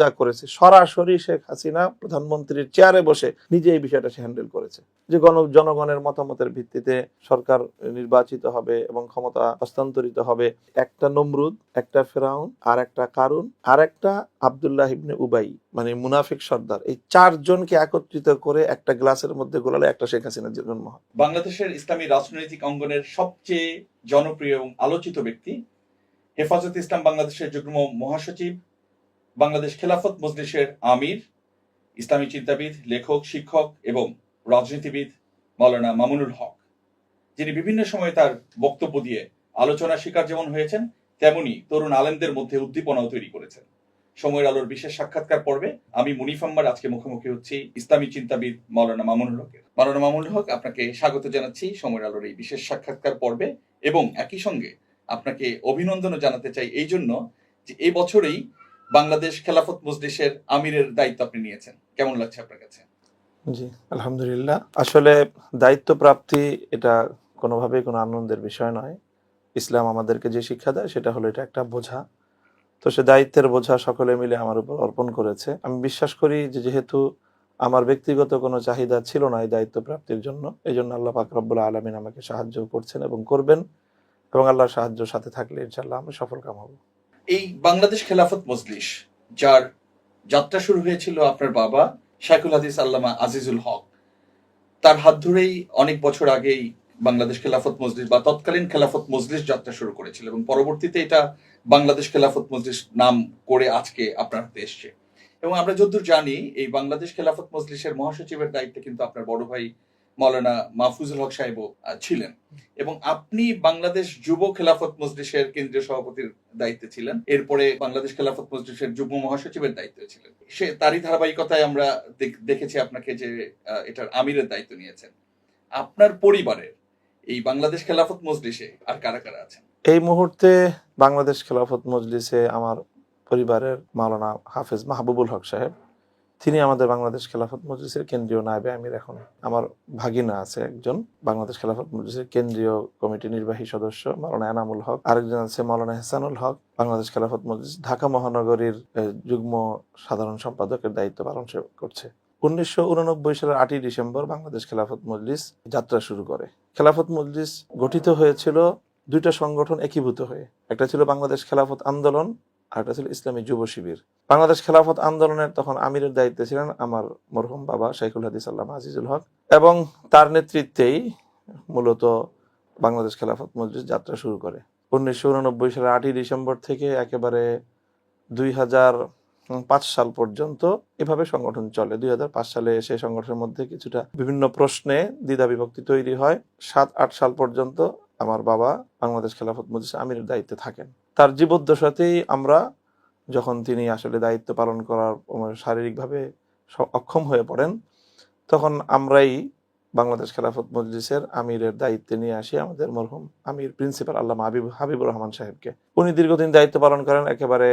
যা করেছে। সরাসরি শেখ হাসিনা প্রধানমন্ত্রীর চেয়ারে বসে নিজে এই বিষয়টা সে হ্যান্ডেল করেছে। যে গণ জনগণের মতামতের ভিত্তিতে সরকার নির্বাচিত হবে এবং ক্ষমতা হস্তান্তরিত হবে, একটা নমরুদ, একটা ফেরাউন, আর একটা কারুন, আর একটা আবদুল্লাহ ইবনে উবাই মানে মুনাফিক সর্দার। এই চারজনকে একত্রিত করে একটা গ্লাসের মধ্যে গোলালে একটা শেখ হাসিনার জন্ম হয়। বাংলাদেশের ইসলামী রাজনৈতিক অঙ্গনের সবচেয়ে জনপ্রিয় এবং আলোচিত ব্যক্তি হেফাজত ইসলাম বাংলাদেশের যুগ্ম মহাসচিব বাংলাদেশ খেলাফত মজলিসের আমির, ইসলামী চিন্তাবিদ, লেখক, শিক্ষক এবং রাজনীতিবিদ মাওলানা মামুনুল হক, যিনি বিভিন্ন সময়ে তার বক্তব্য দিয়ে আলোচনা শিকার যেমন হয়েছেন, তেমনি তরুণ আলেমদের মধ্যে উদ্দীপনাও তৈরি করেছেন। সময়ের আলোর বিশেষ সাক্ষাৎকার পর্বে আমি মুনিফ আম্মার আজকে মুখোমুখি হচ্ছি ইসলামী চিন্তাবিদ মাওলানা মামুনুল হকের। মাওলানা মামুনুল হক, আপনাকে স্বাগত জানাচ্ছি সময়ের আলোর এই বিশেষ সাক্ষাৎকার পর্বে এবং একই সঙ্গে আপনাকে অভিনন্দনও জানাতে চাই এই জন্য যে এই বছরেই বাংলাদেশ খেলাফত মজলিসের আমিরের দায়িত্ব আপনি নিয়েছেন। কেমন লাগছে আপনার কাছে? জি, আলহামদুলিল্লাহ। আসলে দায়িত্ব প্রাপ্তি এটা কোনোভাবেই কোনো আনন্দের বিষয় নয়। ইসলাম আমাদেরকে যে শিক্ষা দেয় সেটা হলো এটা একটা বোঝা। তো সে দায়িত্বের বোঝা সকলে মিলে আমার উপর অর্পণ করেছে। আমি বিশ্বাস করি যে যেহেতু আমার ব্যক্তিগত কোনো চাহিদা ছিল না এই দায়িত্ব প্রাপ্তির জন্য এই জন্য আল্লাহ পাক রব্বুল আলমিন আমাকে সাহায্য করছেন এবং করবেন এবং আল্লাহর সাহায্য সাথে থাকলে ইনশাল্লাহ আমি সফল কাম হব। এই বাংলাদেশ খেলাফত মজলিস, যার যাত্রা শুরু হয়েছিল আপনার বাবা শাইখুল হাদিস আল্লামা আজিজুল হক। তার হাত ধরেই অনেক বছর আগেই বাংলাদেশ খেলাফত মজলিস বা তৎকালীন খেলাফত মজলিস যাত্রা শুরু করেছিল এবং পরবর্তীতে এটা বাংলাদেশ খেলাফত মজলিস নাম করে আজকে আপনার হাতে এসছে। এবং আমরা যদ্দূর জানি, এই বাংলাদেশ খেলাফত মজলিসের মহাসচিবের দায়িত্বে কিন্তু আপনার বড় ভাই মৌলানা মাহফুজুল হক সাহেবও ছিলেন। এবং আপনি বাংলাদেশ যুব খেলাফত মজলিসের কেন্দ্রীয় সভাপতির দায়িত্বে ছিলেন। এরপরে বাংলাদেশ খেলাফত মজলিসের যুগ্ম মহাসচিবের দায়িত্বে ছিলেন। সে তারই ধারাবাহিকতায় আমরা দেখ- দেখেছি আপনাকে যে এটার আমিরের দায়িত্ব নিয়েছেন। আপনার পরিবারের এই বাংলাদেশ খেলাফত মজলিসে আর কারা কারা আছেন? এই মুহূর্তে বাংলাদেশ খেলাফত মজলিসে আমার পরিবারের মাওলানা হাফেজ মাহবুবুল হক সাহেব তিনি আমাদের বাংলাদেশ খেলাফত মজলিসের কেন্দ্রীয় নায়বে আমির এখন। আমার ভাগিনা আছে একজন বাংলাদেশ খেলাফত মজলিসের কেন্দ্রীয় কমিটি নির্বাহী সদস্য, মাওলানা এনামুল হক। আরেকজন আছে মাওলানা হেসানুল হক, বাংলাদেশ খেলাফত মজলিস ঢাকা মহানগরীর যুগ্ম সাধারণ সম্পাদকের দায়িত্ব পালন করছে। উনিশশো উননব্বই সালের আটই ডিসেম্বর বাংলাদেশ খেলাফত মজলিস যাত্রা শুরু করে। খেলাফত মজলিস গঠিত হয়েছিল দুইটা সংগঠন একীভূত হয়ে। একটা ছিল বাংলাদেশ খেলাফত আন্দোলন আর একটা ছিল ইসলামী যুব শিবির। বাংলাদেশ খেলাফত আন্দোলনের তখন আমিরের দায়িত্বে ছিলেন আমার মরহুম বাবা শাইখুল হাদিস আল্লাহ আজিজুল হক। এবং তার নেতৃত্বেই মূলত বাংলাদেশ খেলাফত মজলিস যাত্রা শুরু করে। উনিশশো উননব্বই সালের আটই ডিসেম্বর থেকে একেবারে দুই হাজার পাঁচ সাল পর্যন্ত এভাবে সংগঠন চলে। দুই হাজার পাঁচ সালে এসে সংগঠনের মধ্যে কিছুটা বিভিন্ন প্রশ্নে দ্বিধা বিভক্তি তৈরি হয়। সাত, আট সাল পর্যন্ত আমার বাবা বাংলাদেশ খেলাফত মজলিস আমিরের দায়িত্বে থাকেন। তার জীবদ্দশাতেই আমরা যখন তিনি আসলে দায়িত্ব পালন করার শারীরিকভাবে অক্ষম হয়ে পড়েন, তখন আমরাই বাংলাদেশ খেলাফত মজলিসের আমিরের দায়িত্বে নিয়ে আসি আমাদের মরহুম আমির প্রিন্সিপাল আল্লাহ হাবিব হাবিবুর রহমান সাহেবকে। উনি দীর্ঘদিন দায়িত্ব পালন করেন, একেবারে